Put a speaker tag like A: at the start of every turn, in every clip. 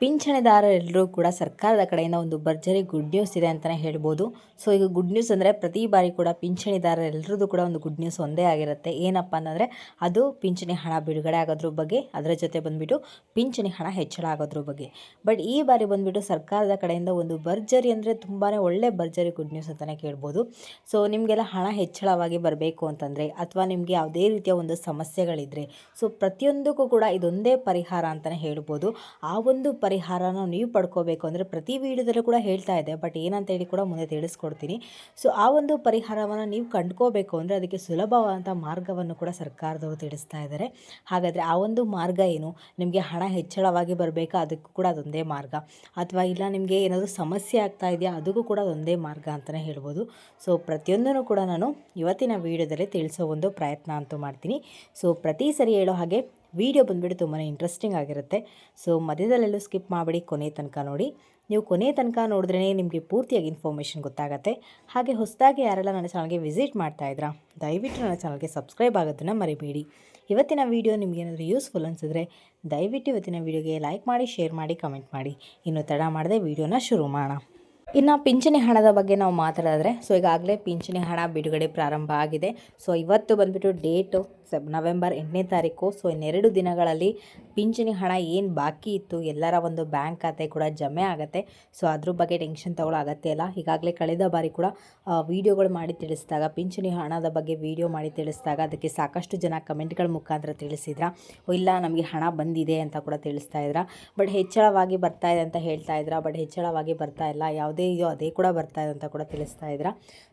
A: ಪಿಂಚಣಿದಾರರೆಲ್ಲರೂ ಕೂಡ ಸರ್ಕಾರದ ಕಡೆಯಿಂದ ಒಂದು ಭರ್ಜರಿ ಗುಡ್ ನ್ಯೂಸ್ ಇದೆ ಅಂತಲೇ ಹೇಳ್ಬೋದು. ಸೊ ಈಗ ಗುಡ್ ನ್ಯೂಸ್ ಅಂದರೆ ಪ್ರತಿ ಬಾರಿ ಕೂಡ ಪಿಂಚಣಿದಾರರೆಲ್ಲರದ್ದು ಕೂಡ ಒಂದು ಗುಡ್ ನ್ಯೂಸ್ ಒಂದೇ ಆಗಿರುತ್ತೆ. ಏನಪ್ಪ ಅಂತಂದರೆ, ಅದು ಪಿಂಚಣಿ ಹಣ ಬಿಡುಗಡೆ ಆಗೋದ್ರ ಬಗ್ಗೆ, ಅದರ ಜೊತೆ ಬಂದುಬಿಟ್ಟು ಪಿಂಚಣಿ ಹಣ ಹೆಚ್ಚಳ ಆಗೋದ್ರ ಬಗ್ಗೆ. ಬಟ್ ಈ ಬಾರಿ ಬಂದುಬಿಟ್ಟು ಸರ್ಕಾರದ ಕಡೆಯಿಂದ ಒಂದು ಭರ್ಜರಿ ಅಂದರೆ ತುಂಬಾ ಒಳ್ಳೆ ಭರ್ಜರಿ ಗುಡ್ ನ್ಯೂಸ್ ಅಂತಲೇ ಕೇಳ್ಬೋದು. ಸೊ ನಿಮಗೆಲ್ಲ ಹಣ ಹೆಚ್ಚಳವಾಗಿ ಬರಬೇಕು ಅಂತಂದರೆ, ಅಥವಾ ನಿಮಗೆ ಯಾವುದೇ ರೀತಿಯ ಒಂದು ಸಮಸ್ಯೆಗಳಿದ್ದರೆ ಸೊ ಪ್ರತಿಯೊಂದಕ್ಕೂ ಕೂಡ ಇದೊಂದೇ ಪರಿಹಾರ ಅಂತಲೇ ಹೇಳ್ಬೋದು. ಆ ಒಂದು ಪರಿಹಾರನ ನೀವು ಪಡ್ಕೋಬೇಕು. ಅಂದರೆ ಪ್ರತಿ ವೀಡಿಯೋದಲ್ಲೂ ಕೂಡ ಹೇಳ್ತಾ ಇದೆ ಬಟ್ ಏನಂತ ಹೇಳಿ ಕೂಡ ಮುಂದೆ ತಿಳಿಸ್ಕೊಡ್ತೀನಿ. ಸೊ ಆ ಒಂದು ಪರಿಹಾರವನ್ನು ನೀವು ಕಂಡ್ಕೋಬೇಕು ಅಂದರೆ ಅದಕ್ಕೆ ಸುಲಭವಾದಂಥ ಮಾರ್ಗವನ್ನು ಕೂಡ ಸರ್ಕಾರದವರು ತಿಳಿಸ್ತಾ ಇದ್ದಾರೆ. ಹಾಗಾದರೆ ಆ ಒಂದು ಮಾರ್ಗ ಏನು? ನಿಮಗೆ ಹಣ ಹೆಚ್ಚಳವಾಗಿ ಬರಬೇಕಾ? ಅದಕ್ಕೂ ಕೂಡ ಅದೊಂದೇ ಮಾರ್ಗ. ಅಥವಾ ಇಲ್ಲ ನಿಮಗೆ ಏನಾದರೂ ಸಮಸ್ಯೆ ಆಗ್ತಾ ಇದೆಯಾ? ಅದಕ್ಕೂ ಕೂಡ ಅದೊಂದೇ ಮಾರ್ಗ ಅಂತಲೇ ಹೇಳ್ಬೋದು. ಸೊ ಪ್ರತಿಯೊಂದನ್ನು ಕೂಡ ನಾನು ಇವತ್ತಿನ ವೀಡಿಯೋದಲ್ಲಿ ತಿಳಿಸೋ ಒಂದು ಪ್ರಯತ್ನ ಅಂತೂ ಮಾಡ್ತೀನಿ. ಸೊ ಪ್ರತಿ ಸರಿ ಹೇಳೋ ಹಾಗೆ ವಿಡಿಯೋ ಬಂದುಬಿಟ್ಟು ತುಂಬಾ ಇಂಟ್ರೆಸ್ಟಿಂಗ್ ಆಗಿರುತ್ತೆ. ಸೊ ಮಧ್ಯದಲ್ಲೆಲ್ಲೂ ಸ್ಕಿಪ್ ಮಾಡಿಬಿಡಿ ಕೊನೆ ತನಕ ನೋಡಿ. ನೀವು ಕೊನೆ ತನಕ ನೋಡಿದ್ರೇ ನಿಮಗೆ ಪೂರ್ತಿಯಾಗಿ ಇನ್ಫಾರ್ಮೇಷನ್ ಗೊತ್ತಾಗುತ್ತೆ. ಹಾಗೆ ಹೊಸದಾಗಿ ಯಾರೆಲ್ಲ ನನ್ನ ಚಾನಲ್ಗೆ ವಿಸಿಟ್ ಮಾಡ್ತಾ ಇದ್ರಾ, ದಯವಿಟ್ಟು ನನ್ನ ಚಾನಲ್ಗೆ ಸಬ್ಸ್ಕ್ರೈಬ್ ಆಗೋದನ್ನು ಮರಿಬೇಡಿ. ಇವತ್ತಿನ ವೀಡಿಯೋ ನಿಮ್ಗೆ ಏನಾದರೂ ಯೂಸ್ಫುಲ್ ಅನಿಸಿದ್ರೆ, ದಯವಿಟ್ಟು ಇವತ್ತಿನ ವೀಡಿಯೋಗೆ ಲೈಕ್ ಮಾಡಿ ಶೇರ್ ಮಾಡಿ ಕಮೆಂಟ್ ಮಾಡಿ. ಇನ್ನು ತಡ ಮಾಡದೆ ವೀಡಿಯೋನ ಶುರು ಮಾಡೋಣ. ಇನ್ನು ಪಿಂಚಣಿ ಹಣದ ಬಗ್ಗೆ ನಾವು ಮಾತಾಡಿದ್ರೆ ಸೊ ಈಗಾಗಲೇ ಪಿಂಚಣಿ ಹಣ ಬಿಡುಗಡೆ ಪ್ರಾರಂಭ ಆಗಿದೆ. ಸೊ ಇವತ್ತು ಬಂದುಬಿಟ್ಟು ಡೇಟು ಸೆಬ್ ನವೆಂಬರ್ ಎಂಟನೇ ತಾರೀಕು. ಸೊ ಇನ್ನೆರಡು ದಿನಗಳಲ್ಲಿ ಪಿಂಚಣಿ ಹಣ ಏನು ಬಾಕಿ ಇತ್ತು, ಎಲ್ಲರ ಒಂದು ಬ್ಯಾಂಕ್ ಖಾತೆ ಕೂಡ ಜಮೆ ಆಗುತ್ತೆ. ಸೊ ಅದ್ರ ಬಗ್ಗೆ ಟೆನ್ಷನ್ ತಗೊಳ್ಳೋ ಅಗತ್ಯ ಇಲ್ಲ. ಈಗಾಗಲೇ ಕಳೆದ ಬಾರಿ ಕೂಡ ವೀಡಿಯೋಗಳು ಮಾಡಿ ತಿಳಿಸಿದಾಗ, ಪಿಂಚಣಿ ಹಣದ ಬಗ್ಗೆ ವೀಡಿಯೋ ಮಾಡಿ ತಿಳಿಸಿದಾಗ ಅದಕ್ಕೆ ಸಾಕಷ್ಟು ಜನ ಕಮೆಂಟ್ಗಳ ಮುಖಾಂತರ ತಿಳಿಸಿದ್ರ. ಇಲ್ಲ, ನಮಗೆ ಹಣ ಬಂದಿದೆ ಅಂತ ಕೂಡ ತಿಳಿಸ್ತಾ ಇದ್ರ. ಬಟ್ ಹೆಚ್ಚಳವಾಗಿ ಬರ್ತಾ ಇದೆ ಅಂತ ಹೇಳ್ತಾ ಇದ್ರ. ಬಟ್ ಹೆಚ್ಚಳವಾಗಿ ಬರ್ತಾ ಇಲ್ಲ. ಯಾವುದೇ ಇದೆಯೋ ಅದೇ ಕೂಡ ಬರ್ತಾ ಇದೆ ಅಂತ ಕೂಡ ತಿಳಿಸ್ತಾ ಇದ್ರ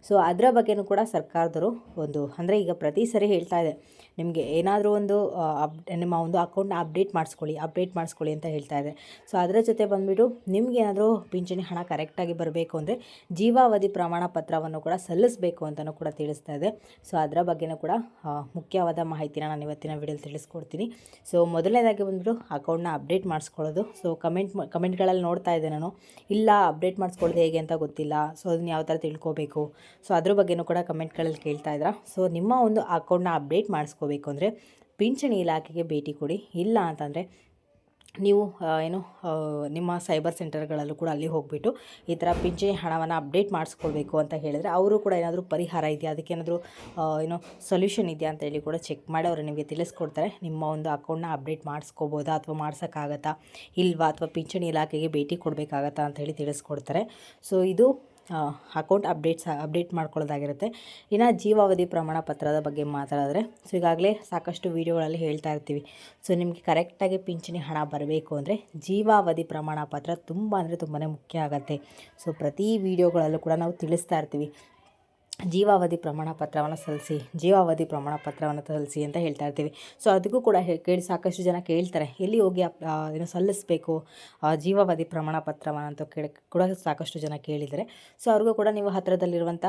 A: ಸೊ ಅದರ ಬಗ್ಗೆನೂ ಕೂಡ ಸರ್ಕಾರದವರು ಒಂದು, ಅಂದರೆ ಈಗ ಪ್ರತಿ ಸರಿ ಹೇಳ್ತಾ ಇದೆ. ನಿಮಗೆ ಏನಾದರೂ ಒಂದು ಅಪ್, ನಿಮ್ಮ ಒಂದು ಅಕೌಂಟ್ನ ಅಪ್ಡೇಟ್ ಮಾಡಿಸ್ಕೊಳ್ಳಿ ಅಪ್ಡೇಟ್ ಮಾಡಿಸ್ಕೊಳ್ಳಿ ಅಂತ ಹೇಳ್ತಾ ಇದೆ. ಸೊ ಅದರ ಜೊತೆ ಬಂದುಬಿಟ್ಟು ನಿಮ್ಗೆ ಏನಾದರೂ ಪಿಂಚಣಿ ಹಣ ಕರೆಕ್ಟಾಗಿ ಬರಬೇಕು ಅಂದರೆ ಜೀವಾವಧಿ ಪ್ರಮಾಣ ಪತ್ರವನ್ನು ಕೂಡ ಸಲ್ಲಿಸಬೇಕು ಅಂತಲೂ ಕೂಡ ತಿಳಿಸ್ತಾ ಇದೆ. ಸೊ ಅದರ ಬಗ್ಗೆನೂ ಕೂಡ ಮುಖ್ಯವಾದ ಮಾಹಿತಿನ ನಾನು ಇವತ್ತಿನ ವಿಡಿಯೋಲಿ ತಿಳಿಸ್ಕೊಡ್ತೀನಿ. ಸೊ ಮೊದಲನೇದಾಗಿ ಬಂದುಬಿಟ್ಟು ಅಕೌಂಟ್ನ ಅಪ್ಡೇಟ್ ಮಾಡಿಸ್ಕೊಳ್ಳೋದು. ಸೊ ಕಮೆಂಟ್ ಕಮೆಂಟ್ಗಳಲ್ಲಿ ನೋಡ್ತಾ ಇದ್ದೆ ನಾನು. ಇಲ್ಲ ಅಪ್ಡೇಟ್ ಮಾಡಿಸ್ಕೊಳ್ಳೋದು ಹೇಗೆ ಅಂತ ಗೊತ್ತಿಲ್ಲ. ಸೊ ಅದನ್ನ ಯಾವ ಥರ ತಿಳ್ಕೊಬೇಕು? ಸೊ ಅದ್ರ ಬಗ್ಗೆನೂ ಕೂಡ ಕಮೆಂಟ್ಗಳಲ್ಲಿ ಕೇಳ್ತಾ ಇದ್ರ. ಸೊ ನಿಮ್ಮ ಒಂದು ಅಕೌಂಟ್ನ ಅಪ್ಡೇಟ್ ಮಾಡಿಸ್ಕೋಬೇಕು ಅಂದರೆ ಪಿಂಚಣಿ ಇಲಾಖೆಗೆ ಭೇಟಿ ಕೊಡಿ. ಇಲ್ಲ ಅಂತಂದರೆ ನೀವು ಏನು ನಿಮ್ಮ ಸೈಬರ್ ಸೆಂಟರ್ಗಳಲ್ಲೂ ಕೂಡ ಅಲ್ಲಿ ಹೋಗಿಬಿಟ್ಟು ಈ ಥರ ಪಿಂಚಣಿ ಹಣವನ್ನು ಅಪ್ಡೇಟ್ ಮಾಡಿಸ್ಕೊಳ್ಬೇಕು ಅಂತ ಹೇಳಿದರೆ ಅವರು ಕೂಡ ಏನಾದರೂ ಪರಿಹಾರ ಇದೆಯಾ? ಅದಕ್ಕೆ ಏನಾದರೂ ಏನೋ ಸೊಲ್ಯೂಷನ್ ಇದೆಯಾ ಅಂತ ಹೇಳಿ ಕೂಡ ಚೆಕ್ ಮಾಡಿ ಅವರು ನಿಮಗೆ ತಿಳಿಸ್ಕೊಡ್ತಾರೆ. ನಿಮ್ಮ ಒಂದು ಅಕೌಂಟ್ನ ಅಪ್ಡೇಟ್ ಮಾಡಿಸ್ಕೋಬೋದಾ ಅಥವಾ ಮಾಡ್ಸೋಕ್ಕಾಗತ್ತಾ? ಇಲ್ವಾ ಅಥವಾ ಪಿಂಚಣಿ ಇಲಾಖೆಗೆ ಭೇಟಿ ಕೊಡಬೇಕಾಗತ್ತಾ ಅಂತ ಹೇಳಿ ತಿಳಿಸ್ಕೊಡ್ತಾರೆ. ಸೊ ಇದು ಅಕೌಂಟ್ ಅಪ್ಡೇಟ್ಸ್ ಅಪ್ಡೇಟ್ ಮಾಡ್ಕೊಳ್ಳೋದಾಗಿರುತ್ತೆ. ಇನ್ನು ಜೀವಾವಧಿ ಪ್ರಮಾಣ ಪತ್ರದ ಬಗ್ಗೆ ಮಾತಾಡಿದ್ರೆ ಸೊ ಈಗಾಗಲೇ ಸಾಕಷ್ಟು ವೀಡಿಯೋಗಳಲ್ಲಿ ಹೇಳ್ತಾ ಇರ್ತೀವಿ. ಸೊ ನಿಮಗೆ ಕರೆಕ್ಟಾಗಿ ಪಿಂಚಣಿ ಹಣ ಬರಬೇಕು ಅಂದರೆ ಜೀವಾವಧಿ ಪ್ರಮಾಣ ಪತ್ರ ತುಂಬ ಅಂದರೆ ತುಂಬಾ ಮುಖ್ಯ ಆಗುತ್ತೆ. ಸೊ ಪ್ರತಿ ವೀಡಿಯೋಗಳಲ್ಲೂ ಕೂಡ ನಾವು ತಿಳಿಸ್ತಾ ಇರ್ತೀವಿ. ಜೀವಾವಧಿ ಪ್ರಮಾಣ ಪತ್ರವನ್ನು ಸಲ್ಲಿಸಿ, ಜೀವಾವಧಿ ಪ್ರಮಾಣ ಪತ್ರವನ್ನು ಸಲ್ಲಿಸಿ ಅಂತ ಹೇಳ್ತಾ ಇರ್ತೀವಿ. ಸೊ ಅದಕ್ಕೂ ಕೂಡ ಕೇಳಿ ಸಾಕಷ್ಟು ಜನ ಕೇಳ್ತಾರೆ, ಎಲ್ಲಿ ಹೋಗಿ ಏನು ಸಲ್ಲಿಸಬೇಕು? ಜೀವಾವಧಿ ಪ್ರಮಾಣ ಪತ್ರವನ್ನು ಅಂತ ಕೇಳಿ, ಕೂಡ ಸಾಕಷ್ಟು ಜನ ಕೇಳಿದರೆ ಸೊ ಅವ್ರಿಗೂ ಕೂಡ ನೀವು ಹತ್ತಿರದಲ್ಲಿರುವಂಥ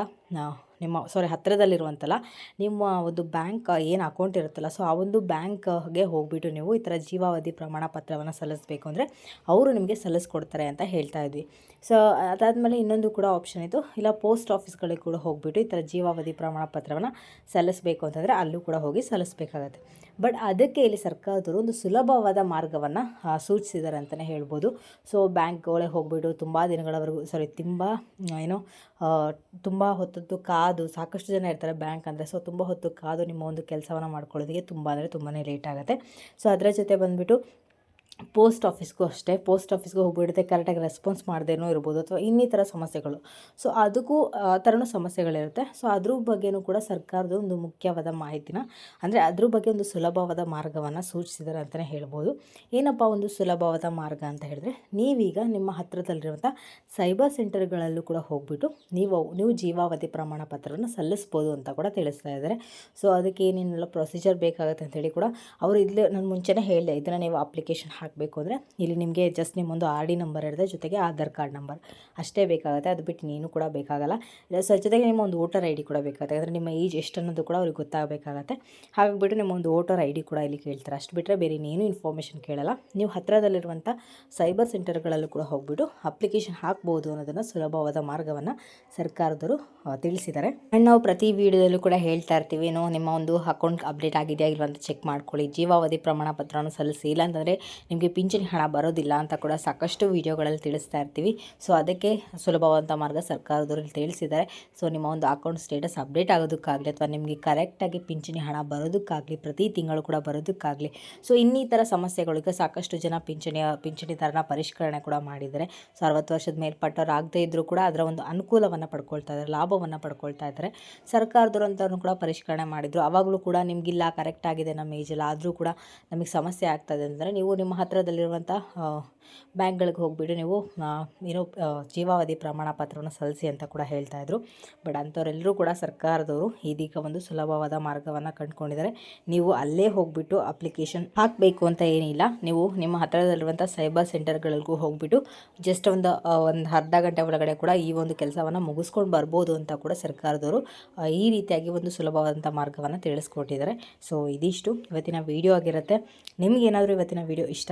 A: ನಿಮ್ಮ ಸಾರಿ ಹತ್ತಿರದಲ್ಲಿರುವಂತಲ್ಲ, ನಿಮ್ಮ ಒಂದು ಬ್ಯಾಂಕ್, ಏನು ಅಕೌಂಟ್ ಇರುತ್ತಲ್ಲ ಸೊ ಆ ಒಂದು ಬ್ಯಾಂಕ್ಗೆ ಹೋಗ್ಬಿಟ್ಟು ನೀವು ಈ ಥರ ಜೀವಾವಧಿ ಪ್ರಮಾಣ ಪತ್ರವನ್ನು ಸಲ್ಲಿಸಬೇಕು ಅಂದರೆ ಅವರು ನಿಮಗೆ ಸಲ್ಲಿಸ್ಕೊಡ್ತಾರೆ ಅಂತ ಹೇಳ್ತಾ ಇದ್ವಿ. ಸೊ ಅದಾದಮೇಲೆ ಇನ್ನೊಂದು ಕೂಡ ಆಪ್ಷನ್ ಇತ್ತು ಇಲ್ಲ ಪೋಸ್ಟ್ ಆಫೀಸ್ಗಳಿಗೆ ಕೂಡ ಹೋಗ್ಬಿಟ್ಟು ಈ ಥರ ಜೀವಾವಧಿ ಪ್ರಮಾಣ ಪತ್ರವನ್ನು ಸಲ್ಲಿಸಬೇಕು ಅಂತಂದರೆ ಅಲ್ಲೂ ಕೂಡ ಹೋಗಿ ಸಲ್ಲಿಸಬೇಕಾಗತ್ತೆ. ಬಟ್ ಅದಕ್ಕೆ ಇಲ್ಲಿ ಸರ್ಕಾರದವರು ಒಂದು ಸುಲಭವಾದ ಮಾರ್ಗವನ್ನು ಸೂಚಿಸಿದ್ದಾರೆ ಅಂತಲೇ ಹೇಳ್ಬೋದು. ಸೊ ಬ್ಯಾಂಕ್ಗಳೇ ಹೋಗ್ಬಿಟ್ಟು ತುಂಬ ದಿನಗಳವರೆಗೂ ಸಾರಿ ತುಂಬ, ಏನು ತುಂಬ ಹೊತ್ತದ್ದು ಕಾದು, ಸಾಕಷ್ಟು ಜನ ಇರ್ತಾರೆ ಬ್ಯಾಂಕ್ ಅಂದರೆ. ಸೊ ತುಂಬ ಹೊತ್ತು ಕಾದು ನಿಮ್ಮ ಒಂದು ಕೆಲಸವನ್ನು ಮಾಡ್ಕೊಳ್ಳೋದಕ್ಕೆ ತುಂಬ ಅಂದರೆ ತುಂಬಾ ಲೇಟ್ ಆಗುತ್ತೆ. ಸೊ ಅದರ ಜೊತೆ ಬಂದುಬಿಟ್ಟು ಪೋಸ್ಟ್ ಆಫೀಸ್ಗೂ ಅಷ್ಟೇ. ಪೋಸ್ಟ್ ಆಫೀಸ್ಗೂ ಹೋಗಿಬಿಡುತ್ತೆ ಕರೆಕ್ಟಾಗಿ ರೆಸ್ಪಾನ್ಸ್ ಮಾಡದೇನೋ ಇರ್ಬೋದು ಅಥವಾ ಇನ್ನಿತರ ಸಮಸ್ಯೆಗಳು. ಸೊ ಅದಕ್ಕೂ, ಆ ಥರನೂ ಸಮಸ್ಯೆಗಳಿರುತ್ತೆ. ಸೊ ಅದ್ರ ಬಗ್ಗೆಯೂ ಕೂಡ ಸರ್ಕಾರದ ಒಂದು ಮುಖ್ಯವಾದ ಮಾಹಿತಿನ, ಅಂದರೆ ಅದ್ರ ಬಗ್ಗೆ ಒಂದು ಸುಲಭವಾದ ಮಾರ್ಗವನ್ನು ಸೂಚಿಸಿದ್ದಾರೆ ಅಂತಲೇ ಹೇಳ್ಬೋದು. ಏನಪ್ಪ ಒಂದು ಸುಲಭವಾದ ಮಾರ್ಗ ಅಂತ ಹೇಳಿದ್ರೆ, ನೀವೀಗ ನಿಮ್ಮ ಹತ್ತಿರದಲ್ಲಿರುವಂಥ ಸೈಬರ್ ಸೆಂಟರ್ಗಳಲ್ಲೂ ಕೂಡ ಹೋಗ್ಬಿಟ್ಟು ನೀವು ನೀವು ಜೀವಾವಧಿ ಪ್ರಮಾಣ ಪತ್ರವನ್ನು ಸಲ್ಲಿಸ್ಬೋದು ಅಂತ ಕೂಡ ತಿಳಿಸ್ತಾ ಇದ್ದಾರೆ. ಸೊ ಅದಕ್ಕೆ ಏನೇನೆಲ್ಲ ಪ್ರೊಸೀಜರ್ ಬೇಕಾಗುತ್ತೆ ಅಂತೇಳಿ ಕೂಡ ಅವರು ಇಲ್ಲೇ ನಾನು ಮುಂಚೆನೇ ಹೇಳಿದೆ, ಇದನ್ನು ನೀವು ಅಪ್ಲಿಕೇಶನ್ ಹಾಕಬೇಕು ಅಂದರೆ ಇಲ್ಲಿ ನಿಮಗೆ ಜಸ್ಟ್ ನಿಮ್ಮೊಂದು ಆರ್ ಡಿ ನಂಬರ್ ಇರುತ್ತೆ, ಜೊತೆಗೆ ಆಧಾರ್ ಕಾರ್ಡ್ ನಂಬರ್ ಅಷ್ಟೇ ಬೇಕಾಗುತ್ತೆ, ಅದು ಬಿಟ್ಟು ನೀನು ಕೂಡ ಬೇಕಾಗಲ್ಲ. ಸೊ ಜೊತೆಗೆ ನಿಮ್ಮ ಒಂದು ವೋಟರ್ ಐ ಡಿ ಕೂಡ ಬೇಕಾಗುತ್ತೆ. ಅಂದರೆ ನಿಮ್ಮ ಏಜ್ ಎಷ್ಟು ಅನ್ನೋದು ಕೂಡ ಅವ್ರಿಗೆ ಗೊತ್ತಾಗಬೇಕಾಗತ್ತೆ. ಹಾಗಾಗಿಬಿಟ್ಟು ನಿಮ್ಮ ಒಂದು ವೋಟರ್ ಐ ಡಿ ಕೂಡ ಇಲ್ಲಿ ಕೇಳ್ತಾರೆ. ಅಷ್ಟು ಬಿಟ್ಟರೆ ಬೇರೆ ಇನ್ನೇನು ಇನ್ಫಾರ್ಮೇಷನ್ ಕೇಳಲ್ಲ. ನೀವು ಹತ್ತಿರದಲ್ಲಿರುವಂಥ ಸೈಬರ್ ಸೆಂಟರ್ಗಳಲ್ಲೂ ಕೂಡ ಹೋಗ್ಬಿಟ್ಟು ಅಪ್ಲಿಕೇಶನ್ ಹಾಕ್ಬೋದು ಅನ್ನೋದನ್ನು ಸುಲಭವಾದ ಮಾರ್ಗವನ್ನು ಸರ್ಕಾರದವರು ತಿಳಿಸಿದ್ದಾರೆ. ಆ್ಯಂಡ್ ನಾವು ಪ್ರತಿ ವಿಡಿಯೋದಲ್ಲೂ ಕೂಡ ಹೇಳ್ತಾ ಇರ್ತೀವಿ, ಏನೋ ನಿಮ್ಮ ಒಂದು ಅಕೌಂಟ್ ಅಪ್ಡೇಟ್ ಆಗಿದೆಯಾ ಅಂತ ಚೆಕ್ ಮಾಡ್ಕೊಳ್ಳಿ. ಜೀವಾವಧಿ ಪ್ರಮಾಣ ಪತ್ರವನ್ನು ಸಲ್ಲಿಸಿ. ಇಲ್ಲಾಂತಂದರೆ ನಿಮಗೆ ಪಿಂಚಣಿ ಹಣ ಬರೋದಿಲ್ಲ ಅಂತ ಕೂಡ ಸಾಕಷ್ಟು ವಿಡಿಯೋಗಳಲ್ಲಿ ತಿಳಿಸ್ತಾ ಇರ್ತೀವಿ. ಸೊ ಅದಕ್ಕೆ ಸುಲಭವಾದಂಥ ಮಾರ್ಗ ಸರ್ಕಾರದವರು ತಿಳಿಸಿದ್ದಾರೆ. ಸೊ ನಿಮ್ಮ ಒಂದು ಅಕೌಂಟ್ ಸ್ಟೇಟಸ್ ಅಪ್ಡೇಟ್ ಆಗೋದಕ್ಕಾಗಲಿ ಅಥವಾ ನಿಮಗೆ ಕರೆಕ್ಟಾಗಿ ಪಿಂಚಣಿ ಹಣ ಬರೋದಕ್ಕಾಗಲಿ, ಪ್ರತಿ ತಿಂಗಳು ಕೂಡ ಬರೋದಕ್ಕಾಗಲಿ ಸೊ ಇನ್ನಿತರ ಸಮಸ್ಯೆಗಳಿಗೆ ಸಾಕಷ್ಟು ಜನ ಪಿಂಚಣಿ ಪಿಂಚಣಿದಾರನ ಪರಿಷ್ಕರಣೆ ಕೂಡ ಮಾಡಿದ್ದಾರೆ. ಸೊ ಅರವತ್ತು ವರ್ಷದ ಮೇಲ್ಪಟ್ಟವ್ರು ಆಗದೇ ಇದ್ದರೂ ಕೂಡ ಅದರ ಒಂದು ಅನುಕೂಲವನ್ನು ಪಡ್ಕೊಳ್ತಾ ಇದ್ದಾರೆ, ಲಾಭವನ್ನು ಪಡ್ಕೊಳ್ತಾ ಇದ್ದಾರೆ. ಸರ್ಕಾರದವರು ಅಂತವ್ರನ್ನು ಕೂಡ ಪರಿಷ್ಕರಣೆ ಮಾಡಿದರು. ಆವಾಗಲೂ ಕೂಡ ನಿಮಗಿಲ್ಲ ಕರೆಕ್ಟ್ ಆಗಿದೆ ನಮ್ಮ ಏಜಲ್ಲಿ ಆದರೂ ಕೂಡ ನಮಗೆ ಸಮಸ್ಯೆ ಆಗ್ತದೆ ಅಂದರೆ ನೀವು ನಿಮ್ಮ ಹತ್ತಿರದಲ್ಲಿರುವಂಥ ಬ್ಯಾಂಕ್ಗಳಿಗೆ ಹೋಗಿಬಿಟ್ಟು ನೀವು. ಏನೋ ಜೀವಾವಧಿ ಪ್ರಮಾಣ ಪತ್ರವನ್ನು ಸಲ್ಲಿಸಿ ಅಂತ ಕೂಡ ಹೇಳ್ತಾ ಇದ್ರು. ಬಟ್ ಅಂಥವರೆಲ್ಲರೂ ಕೂಡ ಸರ್ಕಾರದವರು ಇದೀಗ ಒಂದು ಸುಲಭವಾದ ಮಾರ್ಗವನ್ನು ಕಂಡುಕೊಂಡಿದ್ದಾರೆ. ನೀವು ಅಲ್ಲೇ ಹೋಗಿಬಿಟ್ಟು ಅಪ್ಲಿಕೇಶನ್ ಹಾಕಬೇಕು ಅಂತ ಏನಿಲ್ಲ. ನೀವು ನಿಮ್ಮ ಹತ್ತಿರದಲ್ಲಿರುವಂಥ ಸೈಬರ್ ಸೆಂಟರ್ಗಳಿಗೂ ಹೋಗಿಬಿಟ್ಟು ಜಸ್ಟ್ ಒಂದು ಒಂದು ಅರ್ಧ ಗಂಟೆ ಒಳಗಡೆ ಕೂಡ ಈ ಒಂದು ಕೆಲಸವನ್ನು ಮುಗಿಸ್ಕೊಂಡು ಬರ್ಬೋದು ಅಂತ ಕೂಡ ಸರ್ಕಾರದವರು ಈ ರೀತಿಯಾಗಿ ಒಂದು ಸುಲಭವಾದಂಥ ಮಾರ್ಗವನ್ನು ತಿಳಿಸ್ಕೊಟ್ಟಿದ್ದಾರೆ. ಸೊ, ಇದಿಷ್ಟು. ಇವತ್ತಿನ ವಿಡಿಯೋ ಆಗಿರುತ್ತೆ. ನಿಮಗೇನಾದರೂ ಇವತ್ತಿನ ವಿಡಿಯೋ ಇಷ್ಟ